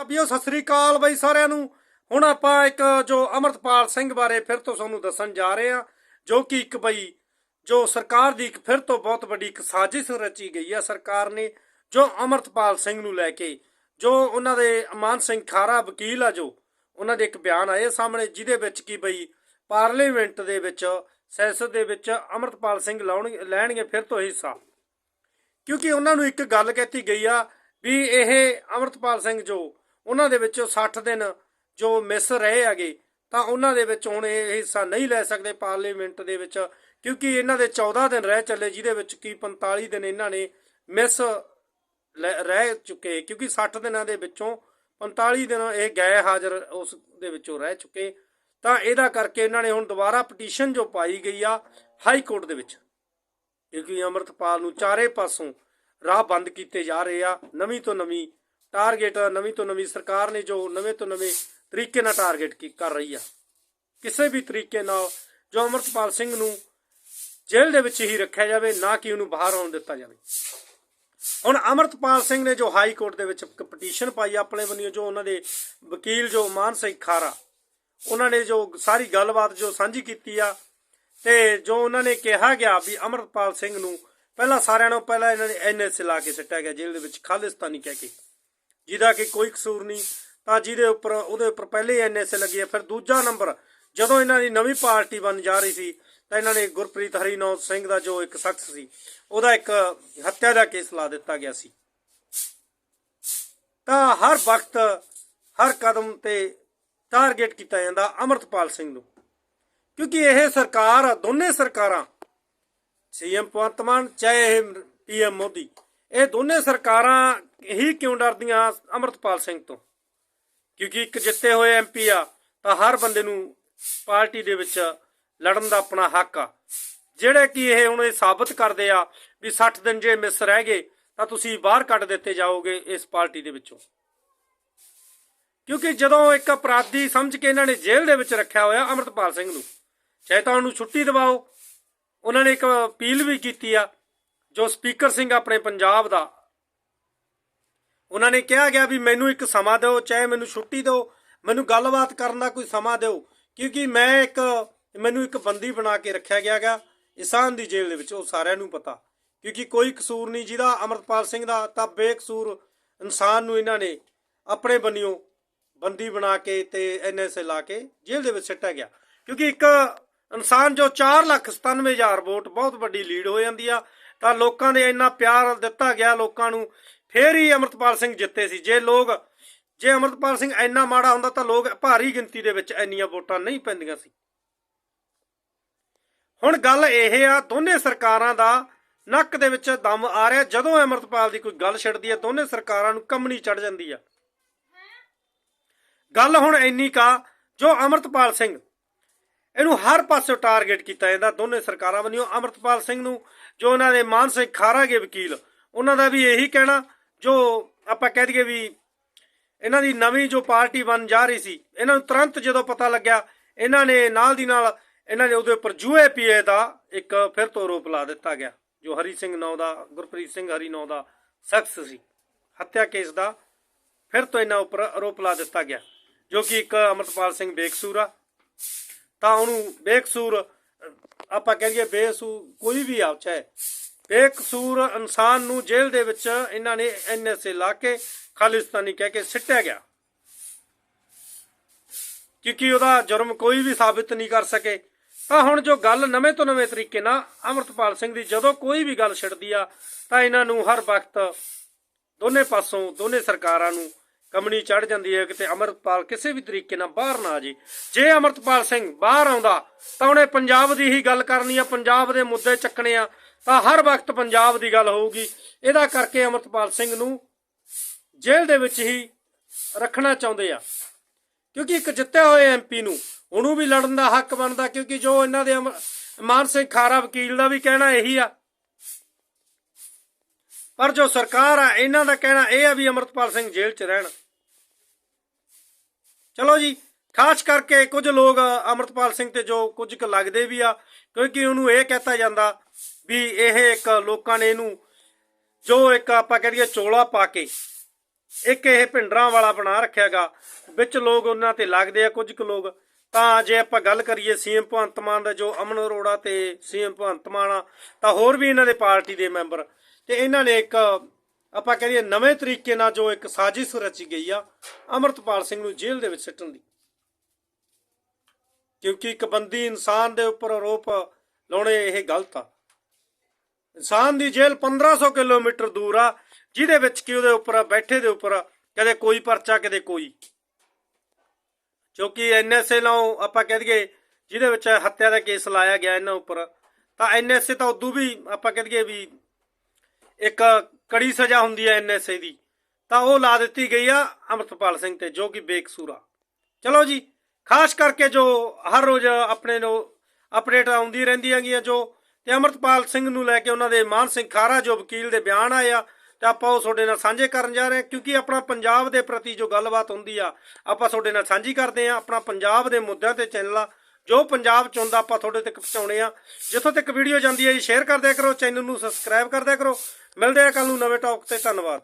ਪੰਜਾਬੀਓ ਸਤਿ ਸ੍ਰੀ ਅਕਾਲ ਬਈ ਸਾਰਿਆਂ ਨੂੰ। ਹੁਣ ਆਪਾਂ ਇੱਕ ਜੋ ਅਮਰਤਪਾਲ ਸਿੰਘ ਬਾਰੇ ਫਿਰ ਤੋਂ ਤੁਹਾਨੂੰ ਦੱਸਣ ਜਾ ਰਹੇ ਹਾਂ, ਜੋ ਕਿ ਇੱਕ ਬਈ ਜੋ ਸਰਕਾਰ ਦੀ ਇੱਕ ਫਿਰ ਤੋਂ ਬਹੁਤ ਵੱਡੀ ਇੱਕ ਸਾਜ਼ਿਸ਼ ਰਚੀ ਗਈ ਆ ਸਰਕਾਰ ਨੇ, ਜੋ ਅਮਰਤਪਾਲ ਸਿੰਘ ਨੂੰ ਲੈ ਕੇ, ਜੋ ਉਹਨਾਂ ਦੇ ਅਮਾਨ ਸਿੰਘ ਖਾਰਾ ਵਕੀਲ ਆ ਜੋ, ਉਹਨਾਂ ਦੇ ਇੱਕ ਬਿਆਨ ਆਏ ਸਾਹਮਣੇ, ਜਿਹਦੇ ਵਿੱਚ ਕੀ ਬਈ ਪਾਰਲੀਮੈਂਟ ਦੇ ਵਿੱਚ ਸੈਂਸਦ ਦੇ ਵਿੱਚ ਅਮਰਤਪਾਲ ਸਿੰਘ ਲਾਉਣਗੇ ਲੈਣਗੇ ਫਿਰ ਤੋਂ ਹਿੱਸਾ। ਕਿਉਂਕਿ ਉਹਨਾਂ ਨੂੰ ਇੱਕ ਗੱਲ ਕਹਿਤੀ ਗਈ ਆ ਵੀ ਇਹ ਅਮਰਤਪਾਲ ਸਿੰਘ ਜੋ ਉਹਨਾਂ ਦੇ ਵਿੱਚੋਂ 60 ਦਿਨ ਜੋ ਮਿਸ ਰਹੇ ਹੈਗੇ, ਤਾਂ ਉਹਨਾਂ ਦੇ ਵਿੱਚ ਹੁਣ ਇਹ ਹਿੱਸਾ ਨਹੀਂ ਲੈ ਸਕਦੇ ਪਾਰਲੀਮੈਂਟ ਦੇ ਵਿੱਚ, ਕਿਉਂਕਿ ਇਹਨਾਂ ਦੇ 14 ਦਿਨ ਰਹਿ ਚੱਲੇ, ਜਿਹਦੇ ਵਿੱਚ ਕੀ 45 ਦਿਨ ਇਹਨਾਂ ਨੇ ਮਿਸ ਲੈ- ਰਹਿ ਚੁੱਕੇ, ਕਿਉਂਕਿ 60 ਦਿਨਾਂ ਦੇ ਵਿੱਚੋਂ 45 ਦਿਨ ਇਹ ਗਏ ਹਾਜ਼ਰ ਉਸ ਦੇ ਵਿੱਚੋਂ ਰਹਿ ਚੁੱਕੇ। ਤਾਂ ਇਹਦਾ ਕਰਕੇ ਇਹਨਾਂ ਨੇ ਹੁਣ ਦੁਬਾਰਾ ਪਟੀਸ਼ਨ ਜੋ ਪਾਈ ਗਈ ਆ ਹਾਈ ਕੋਰਟ ਦੇ ਵਿੱਚ, ਕਿਉਂਕਿ ਅਮਰਤਪਾਲ ਨੂੰ ਚਾਰੇ ਪਾਸੋਂ ਰਾਹ ਬੰਦ ਕੀਤੇ ਜਾ ਰਹੇ ਆ, ਨਵੀਂ ਤੋਂ ਨਵੀਂ ਟਾਰਗੇਟ ਨਵੀਂ ਤੋਂ ਨਵੀਂ ਸਰਕਾਰ ਨੇ ਜੋ ਨਵੇਂ ਤੋਂ ਨਵੇਂ ਤਰੀਕੇ ਨਾਲ ਟਾਰਗੇਟ ਕੀ ਕਰ ਰਹੀ ਆ। ਕਿਸੇ ਵੀ ਤਰੀਕੇ ਨਾਲ ਜੋ ਅਮਰਤਪਾਲ ਸਿੰਘ ਨੂੰ ਜੇਲ੍ਹ ਦੇ ਵਿੱਚ ਹੀ ਰੱਖਿਆ ਜਾਵੇ, ਨਾ ਕਿ ਉਹਨੂੰ ਬਾਹਰ ਆਉਣ ਦਿੱਤਾ ਜਾਵੇ। ਹੁਣ ਅਮਰਤਪਾਲ ਸਿੰਘ ਨੇ ਜੋ ਹਾਈ ਕੋਰਟ ਦੇ ਵਿੱਚ ਇੱਕ ਪਟੀਸ਼ਨ ਪਾਈ ਆਪਣੇ ਵੱਲੋਂ, ਜੋ ਉਹਨਾਂ ਦੇ ਵਕੀਲ, ਜੋ ਮਾਨ ਸਿੰਘ ਖਾਰਾ, ਉਹਨਾਂ ਨੇ ਜੋ ਸਾਰੀ ਗੱਲਬਾਤ ਜੋ ਸਾਂਝੀ ਕੀਤੀ ਆ ਤੇ ਜੋ ਉਹਨਾਂ ਨੇ ਕਿਹਾ ਗਿਆ ਵੀ ਅਮਰਪਾਲ ਸਿੰਘ ਨੂੰ ਪਹਿਲਾਂ ਸਾਰਿਆਂ ਨੂੰ ਪਹਿਲਾਂ ਇਹਨਾਂ ਨੇ ਐਨਐਸ ਲਾ ਕੇ ਸਿੱਟਿਆ ਗਿਆ, ਜੇਲ੍ਹ ਦੇ ਵਿੱਚ ਖਾਲਿਸਤਾਨੀ ਕਹਿ ਕੇ। ਜਿਹਦਾ ਕਿ ਕੋਈ ਕਸੂਰ ਨਹੀਂ, ਤਾਂ ਜਿਹਦੇ ਉੱਪਰ, ਉਹਦੇ ਉੱਪਰ ਪਹਿਲੇ ਐਨਐਸ ਲੱਗੀ ਆ ਫਿਰ ਦੂਜਾ ਨੰਬਰ, ਜਦੋਂ ਇਹਨਾਂ ਦੀ ਨਵੀਂ ਪਾਰਟੀ ਬਣ ਜਾ ਰਹੀ ਸੀ, ਤਾਂ ਇਹਨਾਂ ਨੇ ਗੁਰਪ੍ਰੀਤ ਹਰੀਨੌਤ ਸਿੰਘ ਦਾ ਜੋ ਇੱਕ ਸ਼ਖਸ ਸੀ, ਉਹਦਾ ਇੱਕ ਹੱਤਿਆ ਦਾ ਕੇਸ ਲਾ ਦਿੱਤਾ ਗਿਆ ਸੀ। ਤਾਂ ਹਰ ਵਕਤ, ਹਰ ਕਦਮ ਤੇ ਟਾਰਗੇਟ ਕੀਤਾ ਜਾਂਦਾ ਅਮਰਤਪਾਲ ਸਿੰਘ ਨੂੰ। ਕਿਉਂਕਿ ਇਹ ਸਰਕਾਰ, ਦੋਨੇ ਸਰਕਾਰਾਂ ਸੀਐਮ ਭਗਵੰਤ ਮਾਨ ਚਾਹੇ ਇਹ ਪੀਐਮ ਮੋਦੀ, ਇਹ ਦੋਨੇ ਸਰਕਾਰਾਂ ਹੀ ਕਿਉਂ ਡਰਦੀਆਂ ਅਮਰਤਪਾਲ ਸਿੰਘ ਤੋਂ? ਕਿਉਂਕਿ ਇੱਕ ਜਿੱਤੇ ਹੋਏ ਐਮਪੀ ਆ, ਤਾਂ ਹਰ ਬੰਦੇ ਨੂੰ ਪਾਰਟੀ ਦੇ ਵਿੱਚ ਲੜਨ ਦਾ ਆਪਣਾ ਹੱਕ ਆ। ਜਿਹੜੇ ਕਿ ਇਹ ਹੁਣ ਇਹ ਸਾਬਤ ਕਰਦੇ ਆ ਵੀ 60 ਦਿਨ ਜੇ ਮਿਸ ਰਹਿ ਗਏ, ਤਾਂ ਤੁਸੀਂ ਬਾਹਰ ਕੱਢ ਦਿੱਤੇ ਜਾਓਗੇ ਇਸ ਪਾਰਟੀ ਦੇ ਵਿੱਚੋਂ। ਕਿਉਂਕਿ ਜਦੋਂ ਇੱਕ ਅਪਰਾਧੀ ਸਮਝ ਕੇ ਇਹਨਾਂ ਨੇ ਜੇਲ੍ਹ ਦੇ ਵਿੱਚ ਰੱਖਿਆ ਹੋਇਆ ਅਮਰਤਪਾਲ ਸਿੰਘ ਨੂੰ, ਚਾਹੇ ਤਾਂ ਉਹਨੂੰ ਛੁੱਟੀ ਦਿਵਾਓ, ਉਹਨਾਂ ਨੇ ਇੱਕ ਅਪੀਲ ਵੀ ਕੀਤੀ ਆ, ਜੋ ਸਪੀਕਰ ਸਿੰਘ ਆਪਣੇ ਪੰਜਾਬ ਦਾ ਉਹਨਾਂ ਨੇ ਕਿਹਾ ਗਿਆ ਵੀ ਮੈਨੂੰ ਇੱਕ ਸਮਾਂ ਦਿਓ, ਚਾਹੇ ਮੈਨੂੰ ਛੁੱਟੀ ਦਿਓ, ਮੈਨੂੰ ਗੱਲਬਾਤ ਕਰਨ ਦਾ ਕੋਈ ਸਮਾਂ ਦਿਓ, ਕਿਉਂਕਿ ਮੈਂ ਇੱਕ, ਮੈਨੂੰ ਇੱਕ ਬੰਦੀ ਬਣਾ ਕੇ ਰੱਖਿਆ ਗਿਆ ਗਾ ਇਸਾਨ ਦੀ ਜੇਲ੍ਹ ਦੇ ਵਿੱਚ, ਉਹ ਸਾਰਿਆਂ ਨੂੰ ਪਤਾ। ਕਿਉਂਕਿ ਕੋਈ ਕਸੂਰ ਨਹੀਂ ਜਿਹਦਾ, ਅਮਰਤਪਾਲ ਸਿੰਘ ਦਾ, ਤਾਂ ਬੇਕਸੂਰ ਇਨਸਾਨ ਨੂੰ ਇਹਨਾਂ ਨੇ ਆਪਣੇ ਬੰਨਿਓ ਬੰਦੀ ਬਣਾ ਕੇ ਤੇ ਐਨਐਸਏ ਲਾ ਕੇ ਜੇਲ੍ਹ ਦੇ ਵਿੱਚ ਸਿੱਟਿਆ ਗਿਆ। ਕਿਉਂਕਿ ਇੱਕ ਇਨਸਾਨ ਜੋ 4 ਲੱਖ 97000 ਵੋਟ, ਬਹੁਤ ਵੱਡੀ ਲੀਡ ਹੋ ਜਾਂਦੀ ਆ, ਤਾਂ ਲੋਕਾਂ ਦੇ ਇੰਨਾ ਪਿਆਰ ਦਿੱਤਾ ਗਿਆ, ਲੋਕਾਂ ਨੂੰ ਫੇਰ ਹੀ ਅਮਰਤਪਾਲ ਸਿੰਘ ਜਿੱਤੇ ਸੀ। ਜੇ ਲੋਕ, ਜੇ ਅਮਰਤਪਾਲ ਸਿੰਘ ਇੰਨਾ ਮਾੜਾ ਹੁੰਦਾ ਤਾਂ ਲੋਕ ਭਾਰੀ ਗਿਣਤੀ ਦੇ ਵਿੱਚ ਇੰਨੀਆਂ ਵੋਟਾਂ ਨਹੀਂ ਪੈਂਦੀਆਂ ਸੀ। ਹੁਣ ਗੱਲ ਇਹ ਆ, ਦੋਨੇ ਸਰਕਾਰਾਂ ਦਾ ਨੱਕ ਦੇ ਵਿੱਚ ਦਮ ਆ ਰਿਹਾ। ਜਦੋਂ ਅਮਰਤਪਾਲ ਦੀ ਕੋਈ ਗੱਲ ਛੱਡਦੀ ਹੈ ਦੋਨੇ ਸਰਕਾਰਾਂ ਨੂੰ ਕੰਮਣੀ ਚੜ ਜਾਂਦੀ ਆ। ਗੱਲ ਹੁਣ ਇੰਨੀ ਕਾ, ਜੋ ਅਮਰਤਪਾਲ ਸਿੰਘ, ਇਹਨੂੰ ਹਰ ਪਾਸੇ ਟਾਰਗੇਟ ਕੀਤਾ ਜਾਂਦਾ, ਦੋਨੇ ਸਰਕਾਰਾਂ ਵੱਲੋਂ। ਅਮਰਤਪਾਲ ਸਿੰਘ ਨੂੰ, ਜੋ ਉਹਨਾਂ ਦੇ ਮਾਨ ਸਿੰਘ ਖਾਰਾਗੇ ਵਕੀਲ, ਉਹਨਾਂ ਦਾ ਵੀ ਇਹੀ ਕਹਿਣਾ ਜੋ ਆਪਾਂ ਕਹਿ ਦਈਏ ਵੀ ਇਹਨਾਂ ਦੀ ਨਵੀਂ ਜੋ ਪਾਰਟੀ ਬਣ ਜਾ ਰਹੀ ਸੀ ਇਹਨਾਂ ਨੂੰ ਤੁਰੰਤ ਜਦੋਂ ਪਤਾ ਲੱਗਿਆ ਇਹਨਾਂ ਨੇ ਨਾਲ ਦੀ ਨਾਲ ਇਹਨਾਂ ਨੇ ਉਹਦੇ ਉੱਪਰ ਜੂਏ ਪੀਏ ਦਾ ਇੱਕ ਫਿਰ ਤੋਂ ਆਰੋਪ ਲਾ ਦਿੱਤਾ ਗਿਆ ਜੋ ਹਰੀ ਸਿੰਘ ਨੌ ਦਾ ਗੁਰਪ੍ਰੀਤ ਸਿੰਘ ਹਰੀ ਨੌ ਦਾ ਸ਼ਖਸ ਸੀ। ਹੱਤਿਆ ਕੇਸ ਦਾ ਫਿਰ ਤੋਂ ਇਹਨਾਂ ਉੱਪਰ ਆਰੋਪ ਲਾ ਦਿੱਤਾ ਗਿਆ ਜੋ ਕਿ ਇੱਕ ਅਮਰਤਪਾਲ ਸਿੰਘ ਬੇਕਸੂਰ ਆ। ਤਾਂ ਉਹਨੂੰ ਬੇਕਸੂਰ ਅਹ, ਆਪਾਂ ਕਹੀਏ ਬੇਸੂ ਕੋਈ ਵੀ ਆ ਚਾਹੇ ਬੇਕਸੂਰ ਇਨਸਾਨ ਨੂੰ ਜੇਲ੍ਹ ਦੇ ਵਿੱਚ ਇਹਨਾਂ ਨੇ ਐਨਐਸਏ ਲਾ ਕੇ ਖਾਲਿਸਤਾਨੀ ਕਹਿ ਕੇ ਸਿੱਟਿਆ ਗਿਆ। ਕਿਉਂਕਿ ਉਹਦਾ ਜੁਰਮ ਕੋਈ ਵੀ ਸਾਬਿਤ ਨਹੀਂ ਕਰ ਸਕੇ। ਤਾਂ ਹੁਣ ਜੋ ਗੱਲ ਨਵੇਂ ਤੋਂ ਨਵੇਂ ਤਰੀਕੇ ਨਾਲ ਅਮਰਤਪਾਲ ਸਿੰਘ ਦੀ ਜਦੋਂ ਕੋਈ ਵੀ ਗੱਲ ਛਿੜਦੀ ਆ, ਤਾਂ ਇਹਨਾਂ ਨੂੰ ਹਰ ਵਕਤ ਦੋਨੇ ਪਾਸੋਂ, ਦੋਨੇ ਸਰਕਾਰਾਂ ਨੂੰ ਕਮਣੀ ਚੜ ਜਾਂਦੀ ਹੈ ਕਿਤੇ ਅਮਰਤਪਾਲ ਕਿਸੇ ਵੀ ਤਰੀਕੇ ਨਾਲ ਬਾਹਰ ਨਾ ਆ ਜੇ ਜੇ ਅਮਰਤਪਾਲ ਸਿੰਘ ਬਾਹਰ ਆਉਂਦਾ, ਤਾਂ ਉਹਨੇ ਪੰਜਾਬ ਦੀ ਹੀ ਗੱਲ ਕਰਨੀ ਆ, ਪੰਜਾਬ ਦੇ ਮੁੱਦੇ ਚੱਕਣੇ ਆ, ਤਾਂ ਹਰ ਵਕਤ ਪੰਜਾਬ ਦੀ ਗੱਲ ਹੋਊਗੀ। ਇਹਦਾ ਕਰਕੇ ਅਮਰਤਪਾਲ ਸਿੰਘ ਨੂੰ ਜੇਲ੍ਹ ਦੇ ਵਿੱਚ ਹੀ ਰੱਖਣਾ ਚਾਹੁੰਦੇ ਆ। ਕਿਉਂਕਿ ਇੱਕ ਜਿੱਤਿਆ ਹੋਏ ਐਮਪੀ ਨੂੰ, ਉਹਨੂੰ ਵੀ ਲੜਨ ਦਾ ਹੱਕ ਬਣਦਾ, ਕਿਉਂਕਿ ਜੋ ਇਹਨਾਂ ਦੇ ਅਮਰ- ਮਾਨ ਸਿੰਘ ਖਾਰਾ ਵਕੀਲ ਦਾ ਵੀ ਕਹਿਣਾ ਇਹੀ ਆ। ਪਰ ਜੋ ਸਰਕਾਰ ਆ, ਇਹਨਾਂ ਦਾ ਕਹਿਣਾ ਇਹ ਆ ਵੀ ਅਮਰਤਪਾਲ ਸਿੰਘ ਜੇਲ੍ਹ 'ਚ ਰਹਿਣ। ਚਲੋ ਜੀ, ਖਾਸ ਕਰਕੇ ਕੁਝ ਲੋਕ ਅਮਰਤਪਾਲ ਸਿੰਘ ਤੇ ਜੋ ਕੁਝ ਕੁ ਲੱਗਦੇ ਵੀ ਆ, ਕਿਉਂਕਿ ਉਹਨੂੰ ਇਹ ਕਹਿਤਾ ਜਾਂਦਾ ਵੀ ਇਹ ਇੱਕ ਲੋਕਾਂ ਨੇ ਇਹਨੂੰ ਜੋ ਇੱਕ ਆਪਾਂ ਕਹ ਦਈਏ ਚੋਲਾ ਪਾ ਕੇ ਇੱਕ ਇਹ ਭਿੰਡਰਾਂ ਵਾਲਾ ਬਣਾ ਰੱਖਿਆਗਾ, ਵਿੱਚ ਲੋਕ ਉਹਨਾਂ ਤੇ ਲੱਗਦੇ ਆ ਕੁਝ ਕੁ ਲੋਕ। ਤਾਂ ਜੇ ਆਪਾਂ ਗੱਲ ਕਰੀਏ ਸੀਐਮ ਭਗਵੰਤ ਮਾਨ ਦਾ ਜੋ ਅਮਨ ਅਰੋੜਾ ਤੇ ਸੀਐਮ ਭਗਵੰਤ ਮਾਨ ਆ, ਤਾਂ ਹੋਰ ਵੀ ਇਹਨਾਂ ਦੇ ਪਾਰਟੀ ਦੇ ਮੈਂਬਰ ਤੇ ਇਹਨਾਂ ਨੇ ਇੱਕ ਆਪਾਂ ਕਹੀਏ ਨਵੇਂ ਤਰੀਕੇ ਨਾਲ ਜੋ ਇੱਕ ਸਾਜ਼ਿਸ਼ ਰਚੀ ਗਈ ਆ, ਅਮਰਤਪਾਲ ਸਿੰਘ ਨੂੰ ਜੇਲ੍ਹ ਦੇ ਵਿੱਚ ਸਿੱਟਣ ਦੀ। ਕਿਉਂਕਿ ਇੱਕ ਬੰਦੀ ਇਨਸਾਨ ਦੇ ਉੱਪਰ ਆਰੋਪ ਲਾਉਣੇ ਇਹ ਗਲਤ ਆ। ਇਨਸਾਨ ਦੀ ਜੇਲ੍ਹ 1500 ਕਿਲੋਮੀਟਰ ਦੂਰ ਆ, ਜਿਹਦੇ ਵਿੱਚ ਕਿ ਉਹਦੇ ਉੱਪਰ ਬੈਠੇ ਦੇ ਉੱਪਰ ਕਦੇ ਕੋਈ ਪਰਚਾ, ਕਦੇ ਕੋਈ। ਕਿਉਂਕਿ ਐਨਐਸਏ ਨਾਲ ਆਪਾਂ ਕਹਿ ਦਈਏ, ਜਿਹਦੇ ਵਿੱਚ ਹੱਤਿਆ ਦਾ ਕੇਸ ਲਾਇਆ ਗਿਆ ਇਹਨਾਂ ਉੱਪਰ, ਤਾਂ ਐਨਐਸਏ ਤਾਂ ਉਦੋਂ ਵੀ ਆਪਾਂ ਕਹਿ ਦਈਏ ਵੀ ਇੱਕ ਕੜੀ ਸਜ਼ਾ ਹੁੰਦੀ ਹੈ ਐਨਐਸਏ ਦੀ। ਤਾਂ ਉਹ ਲਾ ਦਿੱਤੀ ਗਈ ਆ ਅਮਰਤਪਾਲ ਸਿੰਘ ਤੇ, ਜੋ ਕਿ ਬੇਕਸੂਰ ਆ। ਚਲੋ ਜੀ, ਖਾਸ ਕਰਕੇ ਜੋ ਹਰ ਰੋਜ਼ ਆਪਣੇ ਨੂੰ ਅਪਡੇਟ ਆਉਂਦੀ ਰਹਿੰਦੀਆਂ ਹੈਗੀਆਂ ਜੋ, ਤੇ ਅਮਰਤਪਾਲ ਸਿੰਘ ਨੂੰ ਲੈ ਕੇ ਉਹਨਾਂ ਦੇ ਮਾਨ ਸਿੰਘ ਖਾਰਾ ਜੋ ਵਕੀਲ ਦੇ ਬਿਆਨ ਆਏ ਆ, ਤੇ ਆਪਾਂ ਉਹ ਤੁਹਾਡੇ ਨਾਲ ਸਾਂਝੇ ਕਰਨ ਜਾ ਰਹੇ ਹਾਂ, ਕਿਉਂਕਿ ਆਪਣਾ ਪੰਜਾਬ ਦੇ ਪ੍ਰਤੀ ਜੋ ਗੱਲਬਾਤ ਹੁੰਦੀ ਆ, ਆਪਾਂ ਤੁਹਾਡੇ ਨਾਲ ਸਾਂਝੀ ਕਰਦੇ ਆ ਆਪਣਾ ਪੰਜਾਬ ਦੇ ਮੁੱਦਿਆਂ ਤੇ ਚੈਨਲ ਆ ਜੋ ਪੰਜਾਬ ਚ ਹੁੰਦਾ, ਆਪਾਂ ਤੁਹਾਡੇ ਤੱਕ ਪਹੁੰਚਾਉਣੇ ਆ। ਜਿੱਥੋਂ ਤੱਕ ਵੀਡੀਓ ਜਾਂਦੀ ਹੈ ਜੀ ਸ਼ੇਅਰ ਕਰਦਿਆ ਕਰੋ ਚੈਨਲ ਨੂੰ ਸਬਸਕ੍ਰਾਈਬ ਕਰਦਿਆ ਕਰੋ। ਮਿਲਦੇ ਆ ਕੱਲ ਨੂੰ ਨਵੇਂ ਟੌਪ ਤੇ, ਧੰਨਵਾਦ।